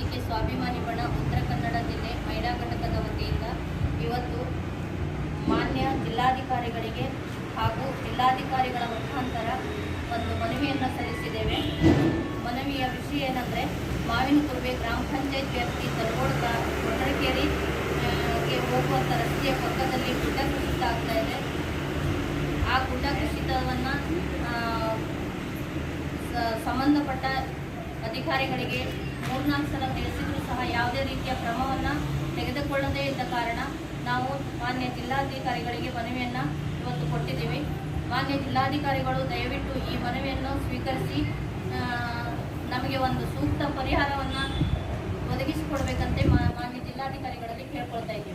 ವೇದಿಕೆ ಸ್ವಾಭಿಮಾನಿ ಬಣ ಉತ್ತರ ಕನ್ನಡ ಜಿಲ್ಲೆ ಮಹಿಳಾ ಘಟಕದ ವತಿಯಿಂದ ಇವತ್ತು ಮಾನ್ಯ ಜಿಲ್ಲಾಧಿಕಾರಿಗಳಿಗೆ ಹಾಗೂ ಜಿಲ್ಲಾಧಿಕಾರಿಗಳ ಮುಖಾಂತರ ಒಂದು ಮನವಿಯನ್ನು ಸಲ್ಲಿಸಿದ್ದೇವೆ. ಮನವಿಯ ವಿಷಯ ಏನಂದರೆ ಮಾವಿನಕುರ್ಬೆ ಗ್ರಾಮ ಪಂಚಾಯತ್ ವ್ಯಾಪ್ತಿ ತರಗೋಡ ಗೆ ಹೋಗುವಂಥ ರಸ್ತೆಯ ಪಕ್ಕದಲ್ಲಿ ಗುಡ್ಡ ಕುಸಿತ ಆಗ್ತಾ ಇದೆ. ಆ ಗುಡ್ಡ ಕುಸಿತವನ್ನು ಸಂಬಂಧಪಟ್ಟ ಅಧಿಕಾರಿಗಳಿಗೆ ಮೂರ್ನಾಲ್ಕು ಸಲ ತಿಳಿಸಿದ್ರು ಸಹ ಯಾವುದೇ ರೀತಿಯ ಕ್ರಮವನ್ನು ತೆಗೆದುಕೊಳ್ಳದೇ ಇದ್ದ ಕಾರಣ ನಾವು ಮಾನ್ಯ ಜಿಲ್ಲಾಧಿಕಾರಿಗಳಿಗೆ ಮನವಿಯನ್ನು ಇವತ್ತು ಕೊಟ್ಟಿದ್ದೀವಿ. ಮಾನ್ಯ ಜಿಲ್ಲಾಧಿಕಾರಿಗಳು ದಯವಿಟ್ಟು ಈ ಮನವಿಯನ್ನು ಸ್ವೀಕರಿಸಿ ನಮಗೆ ಒಂದು ಸೂಕ್ತ ಪರಿಹಾರವನ್ನು ಒದಗಿಸಿಕೊಡ್ಬೇಕಂತೆ ಮಾನ್ಯ ಜಿಲ್ಲಾಧಿಕಾರಿಗಳಲ್ಲಿ ಕೇಳ್ಕೊಳ್ತಾ ಇದ್ದೀವಿ.